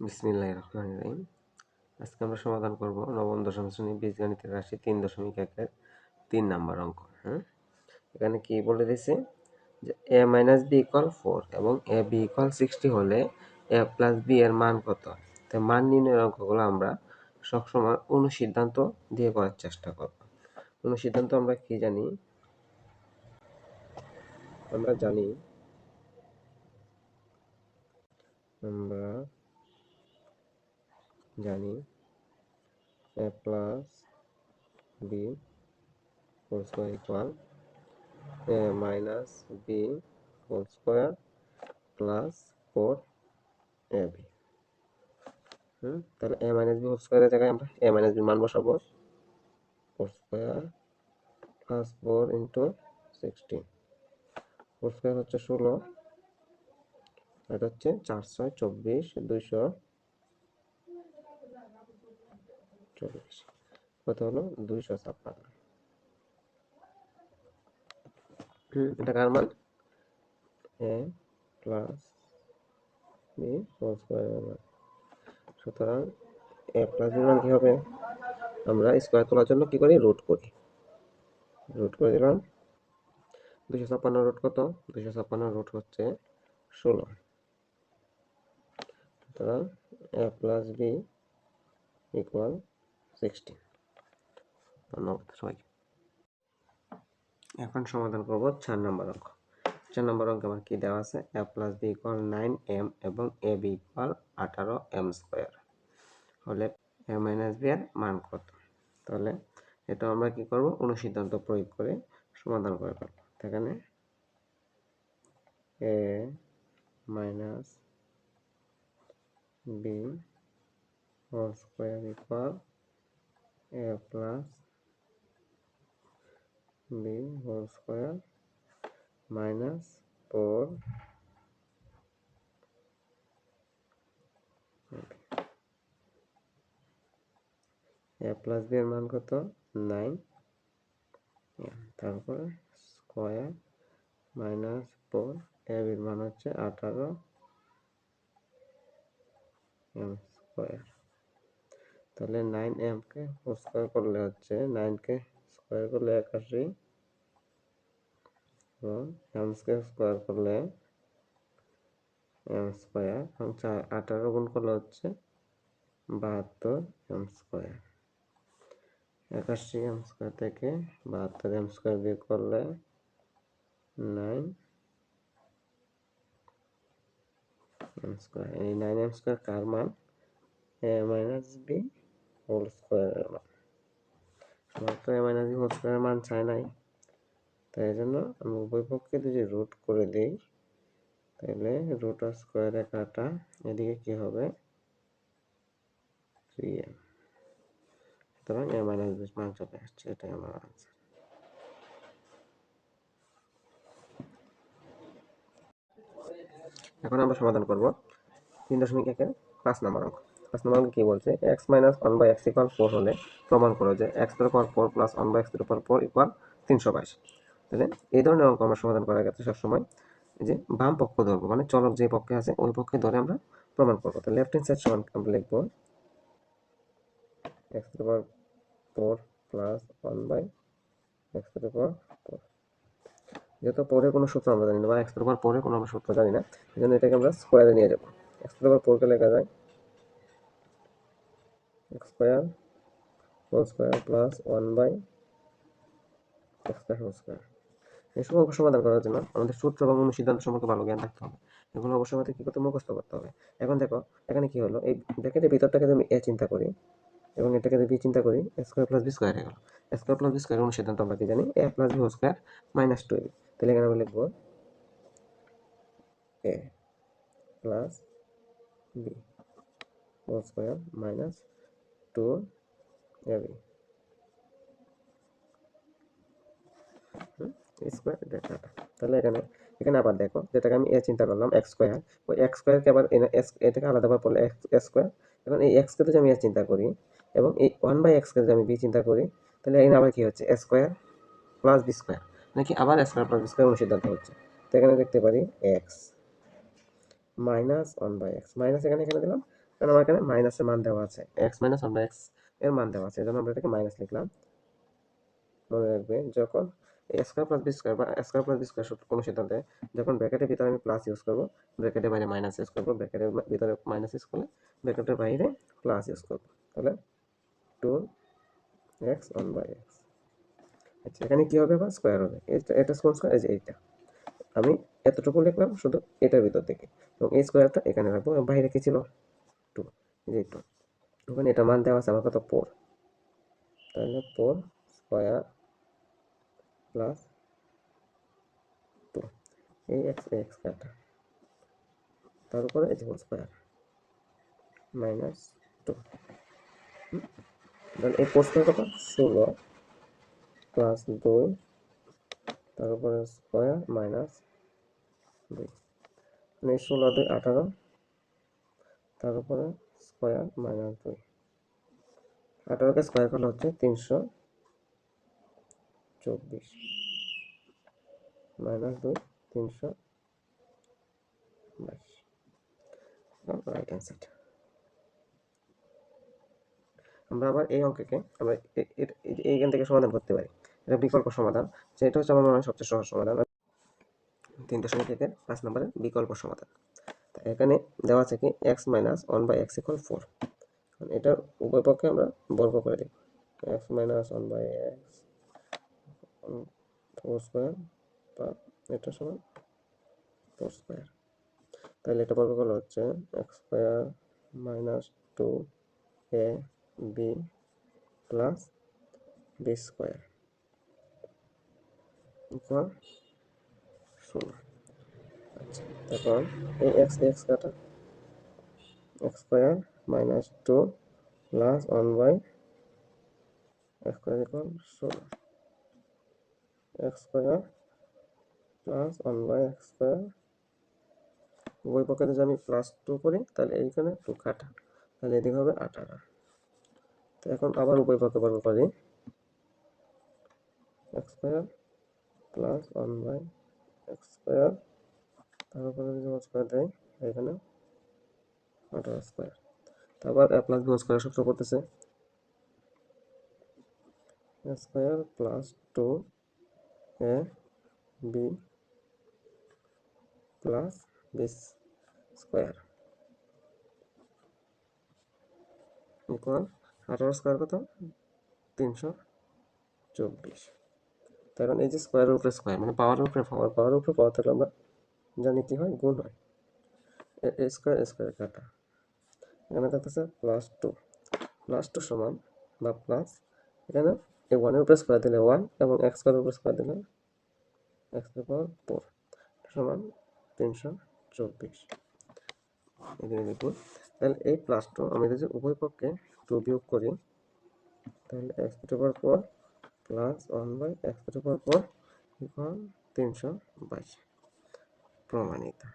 বিসমিল্লাহ রহমান রহিম আজকে আমরা সমাধান করব নবম দশম শ্রেণি বীজগণিতের রাশি তিন দশমিক একের তিন নাম্বার অঙ্ক হ্যাঁ এখানে কি বলে দিছে যে A minus B equal four এবং এ বি ইকুয়াল সিক্সটি হলে এ প্লাস বি এর মান কত? তো মান নির্ণয়ের অঙ্কগুলো আমরা সবসময় অনুসিদ্ধান্ত দিয়ে করার চেষ্টা করব। অনুসিদ্ধান্ত আমরা কি জানি? আমরা জানি আমরা জানি। A plus B whole square equal A minus B whole square plus four A B hmm, তাহলে এ মাইনাস বি হোল স্কোয়ারের জায়গায় আমরা এ মাইনাস বি মান বসাবো। Four square plus four into sixteen four square হচ্ছে ষোলো এটা হচ্ছে চার ছয় চব্বিশ, দুইশো চল্লিশ। কত হলো? দুইশো ছাপ্পান্ন। এটা কার মান? এ প্লাস বি হোল স্কোয়ারের মান। সুতরাং এ প্লাস বি মান কি হবে? আমরা স্কোয়ার তোলার জন্য কি করি? রুট করি। রুট করে দিলাম। দুশো ছাপ্পান্ন রুট কত? দুশো ছাপ্পান্ন রুট হচ্ছে ষোলো। সুতরাং A plus B equal sixteen ধন্যবাদ সবাইকে। এখন সমাধান করব চার নম্বর অঙ্ক। চার নম্বর অঙ্ক আমার কি দেওয়া আছে? A plus B equal nine M এবং এ বি ইকুয়াল আঠারো এম স্কোয়ার হলে এ মাইনাস বি এর মান কত? তাহলে এটা আমরা কি করব? অনুসিদ্ধান্ত প্রয়োগ করে সমাধান করে ফেলব। এখানে A minus B whole square equal A plus B whole square minus four A plus B এর মান কত? নাইন তারপরে স্কোয়ার মাইনাস ফোর এ বির মান হচ্ছে আঠারো. স্কোয়ার তাহলে নাইন এমকে স্কোয়ার করলে হচ্ছে নাইনকে স্কোয়ার করলে একাশি। এবং এম স্কোয়ার স্কোয়ার করলে এম স্কোয়ার এবং চার, আঠারো গুণ করলে হচ্ছে বাহাত্তর এম স্কোয়ার একাশি এম স্কোয়ার থেকে বাহাত্তর এম স্কোয়ার বিয়োগ করলে নাইন এম স্কোয়ার এই নাইন এম স্কোয়ার কার মান? এ মাইনাস বি হোল স্কোয়ারের মান আমার তো এ মাইনাস হোল স্কোয়ারের মান চাই নাই। তাই জন্য আমি উভয় পক্ষে যদি রুট করে দিই, তাহলে রুট আর স্কোয়ারে কাটা এদিকে কি হবে? থ্রি এম সুতরাং এ মাইনাস মান চলে আসছে, এটাই আমার আনসার এখন আমরা সমাধান করব তিন দশমিক একের পাঁচ নম্বর অঙ্ক। পাঁচ নম্বর কি বলছে? X minus one by X equal four হলে প্রমাণ করো যে এক্সের উপর ফোর প্লাস ওয়ান বাই এক্সের উপর ফোর ইকুয়াল তিনশো বাইশ। তাহলে এই ধরনের অঙ্ক আমরা সমাধান করার ক্ষেত্রে সবসময় যে বাম পক্ষ ধরবো মানে চলক যে পক্ষে আছে, ওই পক্ষে ধরে আমরা প্রমাণ করব। তো লেফট হ্যান্ড সাইড সমান আমরা লিখব এক্সের উপর ফোর প্লাস ওয়ান বাই এক্সের উপর ফোর যেহেতু পরে কোনো সূত্র আমরা জানি না, বা এক্সের উপর পরে কোনো আমরা সূত্র জানি না, এই জন্য এটাকে আমরা স্কোয়ারে নিয়ে যাব। এক্সের উপর ফোরকে লেখা যায় square whole square plus one by square whole square এই অঙ্ক সমাধান করার জন্য আমাদের সূত্র এবং অনুসিদ্ধান্ত সম্পর্কে ভালো জ্ঞান থাকতে হবে। এগুলো অবশ্যই আমাদের কী করতে মুখস্থ করতে হবে। এখন দেখো, এখানে কি হলো? এই ব্র্যাকেটের ভিতরটাকে আমি এ চিন্তা করি এবং এটাকে যদি চিন্তা করি স্কোয়ার প্লাস বি স্কোয়ার হয়ে গেল। স্কোয়ার প্লাস বি স্কোয়ার অনুসিদ্ধান্ত আমরা কি জানি? A plus B square minus two B তাহলে এখানে আমরা লিখব A plus B whole square minus two A B square ডেটাটা তাহলে এখানে এখানে আবার দেখো, যেটাকে আমি এ চিন্তা করলাম এক্স স্কোয়ার ওই এক্স স্কোয়ারকে আবার এটাকে আলাদাভাবে পড়লে এক্স স্কোয়ার এখন এই এক্সকে যদি আমি এ চিন্তা করি, এবং এই ওয়ান বাই এক্সকে যদি আমি বি চিন্তা করি, তাহলে এখানে আবার কি হচ্ছে? A square plus B square নাকি আবার A square plus B square অনুসিদ্ধান্ত হচ্ছে? তো এখানে দেখতে পারি X minus one by X minus এখানে এখানে দিলাম। কারণ আমার এখানে মাইনাসের মান দেওয়া আছে। এক্স মাইনাস বাই এক্সের মান দেওয়া আছে এই জন্য আমরা এটাকে মাইনাস লিখলাম। মনে রাখবে যখন স্কোয়ার প্লাস বি স্কোয়ার বা স্কোয়ার প্লাস বি স্কোয়ার কোনো সিদ্ধান্তে যখন ব্র্যাকেটের ভিতরে আমি প্লাস ইউজ করব ব্র্যাকেটের বাইরে মাইনাস ইউজ করব ব্র্যাকেটের ভিতরে মাইনাস ইউজ করলে ব্র্যাকেটের বাইরে প্লাস ইউজ করব। তাহলে two X one by X আচ্ছা এখানে কী হবে বা স্কোয়ার হবে। এটা এটা স্কোয়ার স্কোয়ার এই যে এইটা। আমি এতটুকু লিখলাম শুধু এটার ভিতর থেকে। এবং এই স্কোয়ারটা এখানে রাখব। বাইরে কি ছিল? যে টু ওখানে এটা মান দেওয়া আছে আমার কত ফোর তাহলে ফোর স্কোয়ার প্লাস টু এই এক্স এক্স কাটা তার উপরে এই স্কোয়ার মাইনাস টু তাহলে এই স্কোয়ার কত? ষোলো প্লাস দুই তার উপরে স্কোয়ার মাইনাস দুই। মানে ষোলো, দুই, আঠারো তার উপরে স্কোয়ার মাইনাস দুই। আঠারোকে স্কোয়ার করলে হচ্ছে তিনশো চব্বিশ। মাইনাস দুই, তিনশো বাইশ। রাইট অ্যান্সার আমরা আবার এই অঙ্ককে আমরা এইখান থেকে সমাধান করতে পারি। এটা বিকল্প সমাধান সেটা হচ্ছে আমার মনে হয় সবচেয়ে সহজ সমাধান। তিন দশমিক একের পাঁচ নম্বরের বিকল্প সমাধান। এখানে দেওয়া আছে কি X minus one by X equal four এটার উভয় পক্ষে আমরা বর্গ করে দিই X minus one by X four square বা এটা সমান ফোর স্কোয়ার তাহলে এটা বর্গ করলে হচ্ছে X square minus two A B plus B square equal ষোলো। তারপর এই এক্স এক্স কাটা। X square minus two plus one by X square equal ষোলো। X square plus one by X square উভয় পক্ষে যদি আমি প্লাস টু করি, তাহলে এইখানে টু কাটা। তাহলে এদিকে হবে আঠারো। তো এখন আবার উভয় পক্ষে বর্গ করি। X square plus one by X square তার উপরে যদি হোল স্কোয়ার দেয় এখানে আঠারো স্কোয়ার তারপর এ প্লাস বি স্কোয়ার সূত্র করতেছে square plus two A B plus B square equal আঠারো স্কোয়ার কত? তিনশো চব্বিশ। তার মানে এই যে স্কোয়ারের উপরে স্কোয়ার মানে পাওয়ারের উপরে পাওয়ার পাওয়ারের উপরে পাওয়ার থাকলে আমরা জানি কি হয়, গুণ হয়। স্কোয়ার স্কোয়ার কাটা। এখানে থাকতেছে প্লাস টু প্লাস টু সমান বা প্লাস এখানে এই ওয়ানের উপরে স্কোয়ার দিলে ওয়ান এবং এক্স স্কোয়ারের উপরে স্কোয়ার দিলে এক্স পাওয়ার ফোর সমান তিনশো চব্বিশ। তাহলে এই প্লাস টু আমি যদি উভয় পক্ষে টু বিয়োগ করি, তাহলে x to power four plus one by x to power four তিনশো বাইশ। manito.